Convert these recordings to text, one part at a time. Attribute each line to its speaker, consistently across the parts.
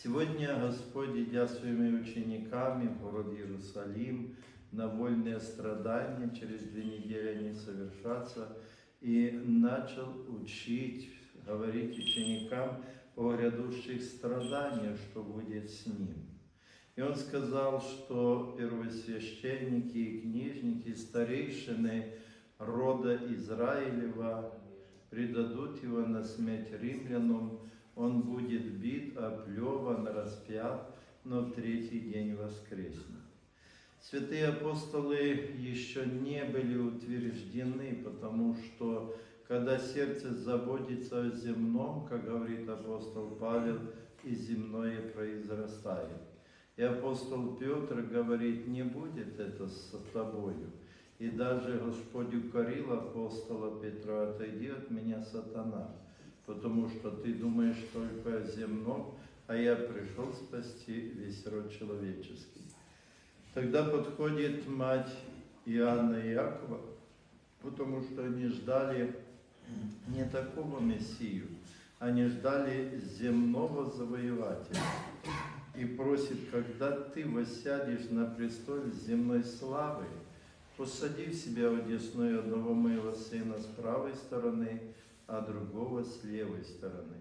Speaker 1: Сегодня Господь, идя своими учениками в город Иерусалим, на вольные страдания, через две недели они совершатся, и начал учить, говорить ученикам о грядущих страданиях, что будет с ним. И он сказал, что первосвященники и книжники, старейшины рода Израилева предадут его на смерть римлянам, он будет бит, оплеван, распят, но в третий день воскреснет. Святые апостолы еще не были утверждены, потому что когда сердце заботится о земном, как говорит апостол Павел, и земное произрастает. И апостол Петр говорит, не будет это с тобою. И даже Господь укорил апостола Петра, отойди от меня, сатана, потому что ты думаешь только о земном, а я пришел спасти весь род человеческий. Тогда подходит мать Иоанна и Якова, потому что они ждали не такого Мессию, они ждали земного завоевателя. И просит, когда ты воссядешь на престоле земной славы, посади в себя одесную одного моего сына с правой стороны, а другого с левой стороны.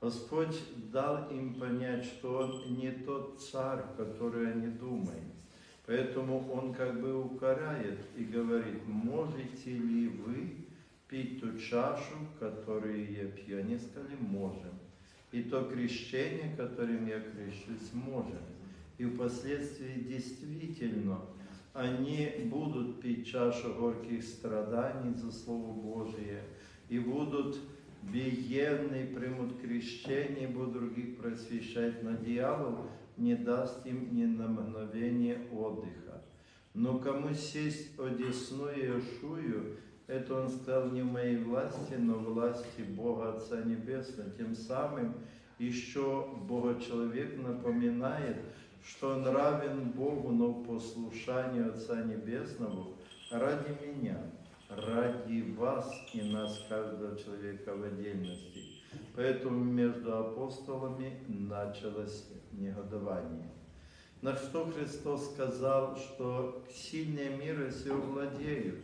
Speaker 1: Господь дал им понять, что Он не тот царь, который они думают. Поэтому Он как бы укоряет и говорит, можете ли вы пить ту чашу, которую я пью? Они сказали, можем. И то крещение, которым я крещусь, можем. И впоследствии действительно они будут пить чашу горьких страданий за Слово Божие, и будут биенны, примут крещение, будут других просвещать, но дьявол не даст им ни на мгновение отдыха. Но кому сесть одесную Иешую, это он сказал не в моей власти, но власти Бога Отца Небесного. Тем самым еще Бога-человек напоминает, что он равен Богу, но в послушании Отца Небесного ради меня, ради вас и нас, каждого человека в отдельности. Поэтому между апостолами началось негодование. На что Христос сказал, что сильные мира все владеют,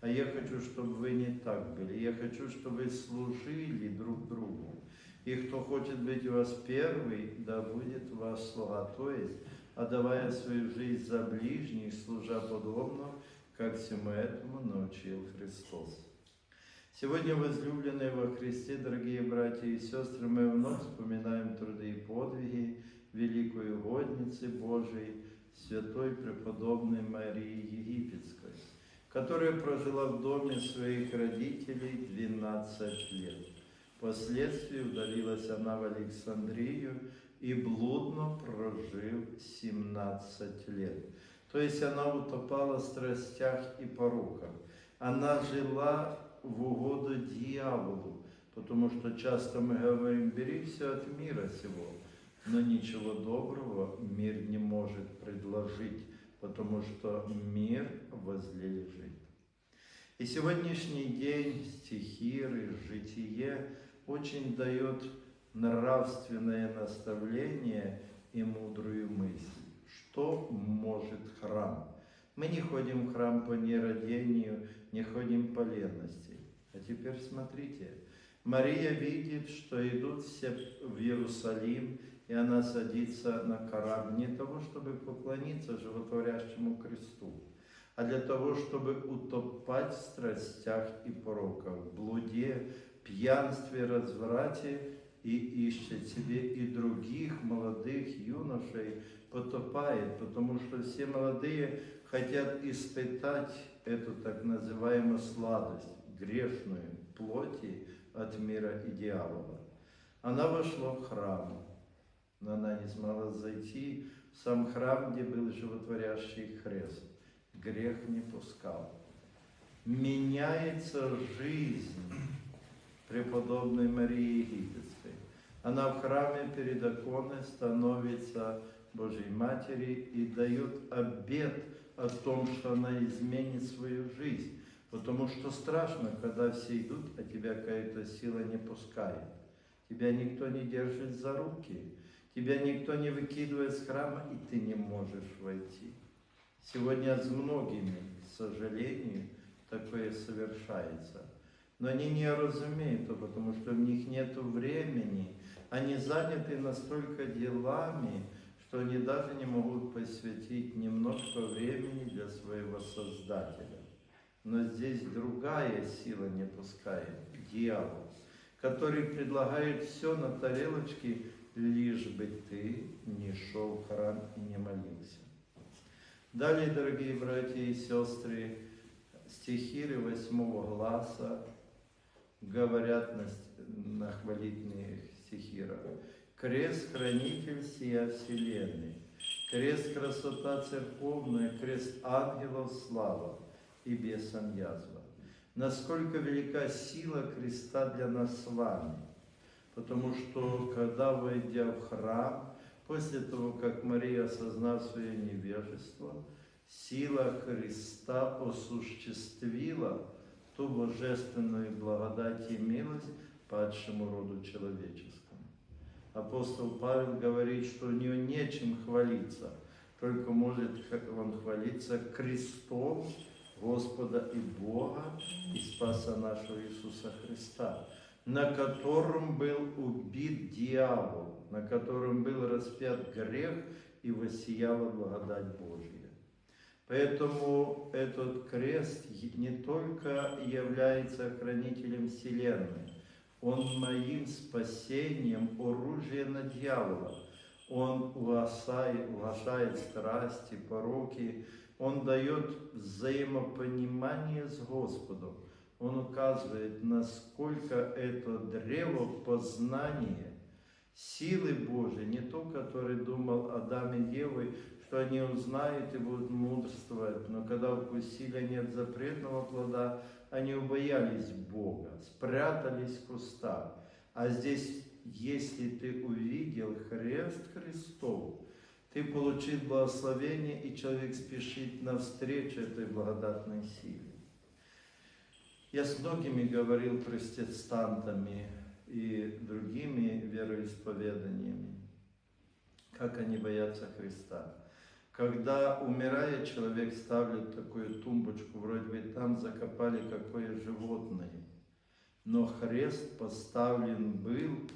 Speaker 1: а я хочу, чтобы вы не так были. Я хочу, чтобы вы служили друг другу. И кто хочет быть у вас первый, да будет ваш слуга. То есть, отдавая свою жизнь за ближних, служа подобно, как всему этому научил Христос. Сегодня, возлюбленные во Христе, дорогие братья и сестры, мы вновь вспоминаем труды и подвиги великой угодницы Божией, святой преподобной Марии Египетской, которая прожила в доме своих родителей 12 лет. Впоследствии удалилась она в Александрию и блудно прожив 17 лет. То есть она утопала в страстях и пороках. Она жила в угоду дьяволу, потому что часто мы говорим, бери все от мира сего, но ничего доброго мир не может предложить, потому что мир возле лежит. И сегодняшний день стихиры, житие очень дает нравственное наставление и мудрую мысль. Что может храм? Мы не ходим в храм по нерадению, не ходим по ленности. А теперь смотрите, Мария видит, что идут все в Иерусалим, и она садится на корабль не того, чтобы поклониться животворящему кресту, а для того, чтобы утопать в страстях и пороках, блуде, пьянстве, разврате, и ищет себе и других молодых юношей, потопает, потому что все молодые хотят испытать эту так называемую сладость, грешную, плоти от мира и дьявола. Она вошла в храм, но она не смогла зайти в сам храм, где был животворящий хрест. Грех не пускал. Меняется жизнь преподобной Марии Египетской. Она в храме перед иконой становится Божьей Матери и дает обет о том, что она изменит свою жизнь. Потому что страшно, когда все идут, а тебя какая-то сила не пускает. Тебя никто не держит за руки. Тебя никто не выкидывает с храма, и ты не можешь войти. Сегодня с многими, к сожалению, такое совершается. Но они не разумеют, то потому что в них нет времени. Они заняты настолько делами, что они даже не могут посвятить немножко времени для своего Создателя. Но здесь другая сила не пускает, дьявол, который предлагает все на тарелочке, лишь бы ты не шел в храм и не молился. Далее, дорогие братья и сестры, стихиры восьмого глаза говорят на, на хвалительных стихирах. Крест хранитель сия вселенной, крест красота церковная, крест ангелов слава и бесам язва. Насколько велика сила креста для нас с вами. Потому что, когда, войдя в храм, после того, как Мария, осознав свое невежество, сила Христа осуществила ту божественную благодать и милость падшему роду человеческому. Апостол Павел говорит, что у него нечем хвалиться, только может он хвалиться крестом Господа и Бога и Спаса нашего Иисуса Христа, на котором был убит дьявол, на котором был распят грех и воссияла благодать Божья. Поэтому этот крест не только является хранителем Вселенной, он моим спасением оружие на дьявола. Он угашает страсти, пороки. Он дает взаимопонимание с Господом. Он указывает, насколько это древо познания силы Божьей, не то, который думал Адам и Евой, что они узнают и будут мудрствовать, но когда вкусили нет запретного плода, они убоялись Бога, спрятались в кустах. А здесь, если ты увидел хрест Христов, ты получил благословение, и человек спешит навстречу этой благодатной силе. Я с многими говорил протестантами и другими вероисповеданиями, как они боятся Христа. Когда, умирая, человек ставит такую тумбочку, вроде бы там закопали какое животное. Но хрест поставлен был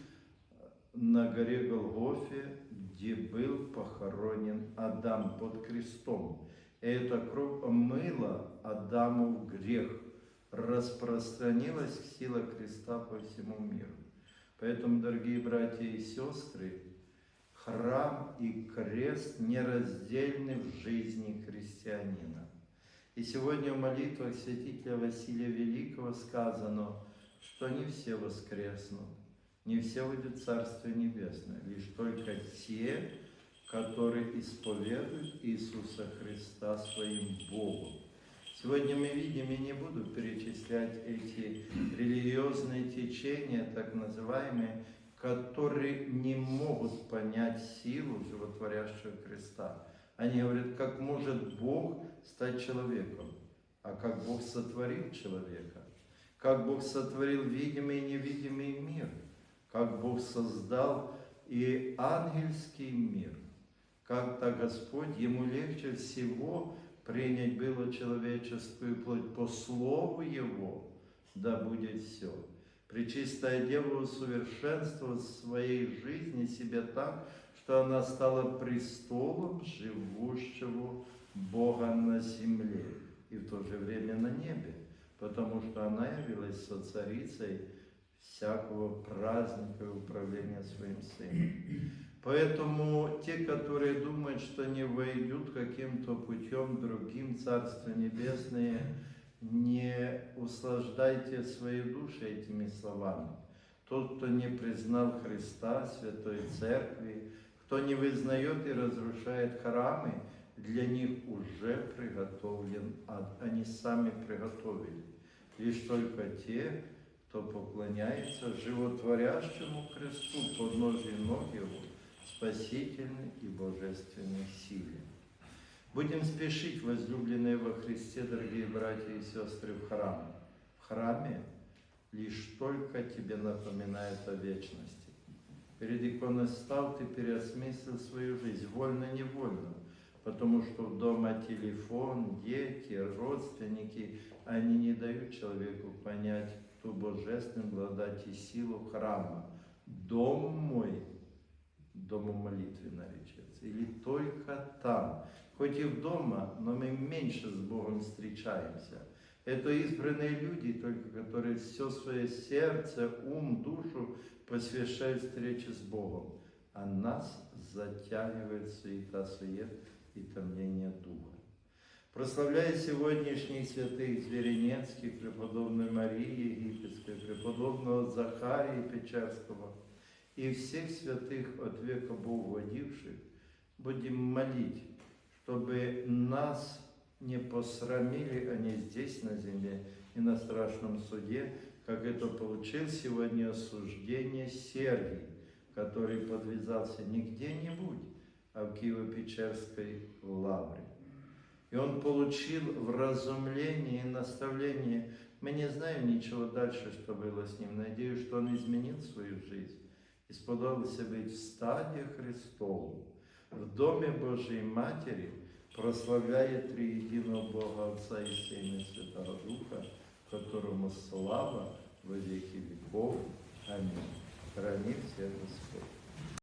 Speaker 1: на горе Голгофе, где был похоронен Адам под крестом. И эта кровь омыла Адаму грех, распространилась сила креста по всему миру. Поэтому, дорогие братья и сестры, храм и крест нераздельны в жизни христианина. И сегодня в молитвах святителя Василия Великого сказано, что не все воскреснут, не все уйдут в Царствие Небесное, лишь только те, которые исповедуют Иисуса Христа своим Богом. Сегодня мы видим, и не буду перечислять эти религиозные течения, так называемые, которые не могут понять силу животворящего креста. Они говорят, как может Бог стать человеком, а как Бог сотворил человека, как Бог сотворил видимый и невидимый мир, как Бог создал и ангельский мир, как-то Господь, Ему легче всего принять было человеческую плоть по слову Его, да будет все. Пречистая Дева усовершенствовала своей жизни себя так, что она стала престолом живущего Бога на земле и в то же время на небе, потому что она явилась со царицей всякого праздника и управления своим сыном. Поэтому те, которые думают, что не войдут каким-то путем другим Царство Небесное, не услаждайте свои души этими словами. Тот, кто не признал Христа, Святой Церкви, кто не вызнает и разрушает храмы, для них уже приготовлен ад. Они сами приготовили. Лишь только те, кто поклоняется животворящему кресту, подножию ног Его, спасительной и божественной силе. Будем спешить, возлюбленные во Христе, дорогие братья и сестры, в храм. В храме лишь только тебе напоминает о вечности. Перед иконостав ты переосмыслил свою жизнь, вольно-невольно. Потому что дома телефон, дети, родственники, они не дают человеку понять ту божественную благодать и силу храма. Дом мой, домом молитвы наречется, или только там. Хоть и дома, но мы меньше с Богом встречаемся. Это избранные люди, только которые все свое сердце, ум, душу посвящают встрече с Богом. А нас затягивает суета, сует и томление духа. Прославляя сегодняшних святых Зверенецких, преподобной Марии Египетской, преподобного Захарии Печерского и всех святых от века Богу водивших, будем молить, чтобы нас не посрамили они здесь, на земле, и на страшном суде, как это получил сегодня осуждение Сергий, который подвязался не где-нибудь, а в Киево-Печерской лавре. И он получил вразумление и наставление. Мы не знаем ничего дальше, что было с ним. Надеюсь, что он изменил свою жизнь и сподобился быть в стаде Христову, в Доме Божьей Матери, прославляя Триединого Бога Отца и Сына и Святого Духа, которому слава во веки веков. Аминь. Храни всех Господь.